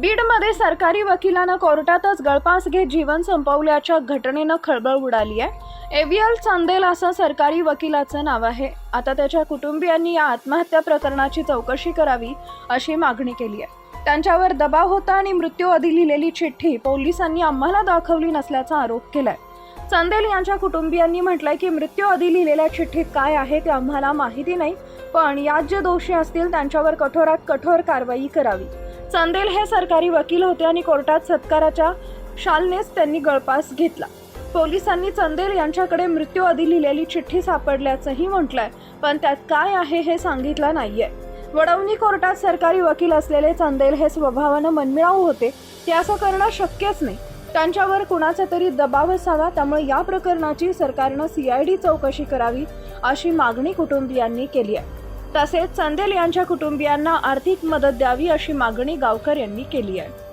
बीडमध्ये सरकारी वकिलानं कोर्टातच गळपास घेत जीवन संपवल्याच्या घटनेनं खळबळ उडाली आहे. एव्हिएल चांदेल असं सरकारी वकिलाचं नाव आहे. आता त्याच्या कुटुंबियांनी या आत्महत्या प्रकरणाची चौकशी करावी अशी मागणी केली आहे. त्यांच्यावर दबाव होता आणि मृत्यू आधी लिहिलेली चिठ्ठी पोलिसांनी आम्हाला दाखवली नसल्याचा आरोप केलाय. चांदेल यांच्या कुटुंबियांनी म्हटलंय की मृत्यू आधी लिहिलेल्या चिठ्ठीत काय आहे ते आम्हाला माहिती नाही पण यात जे दोषी असतील त्यांच्यावर कठोरात कठोर कारवाई करावी. चांदेल हे सरकारी वकील होते आणि कोर्टात सत्काराच्या शालनेच त्यांनी गळपास घेतला. पोलिसांनी चंदेल यांच्याकडे मृत्यूआधी लिहिलेली चिठ्ठी सापडल्याचंही म्हटलंय पण त्यात काय आहे हे सांगितलं नाहीये. वडवणी कोर्टात सरकारी वकील असलेले चंदेल हे स्वभावानं मनमिळाऊ होते ते असं करणं शक्यच नाही. त्यांच्यावर कुणाचा तरी दबाव असावा त्यामुळे या प्रकरणाची सरकारनं सीआयडी चौकशी करावी अशी मागणी कुटुंबियांनी केली आहे तसेच चंदेल यांच्या कुटुंबियांना आर्थिक मदत द्यावी अशी मागणी गावकर यांनी केली आहे.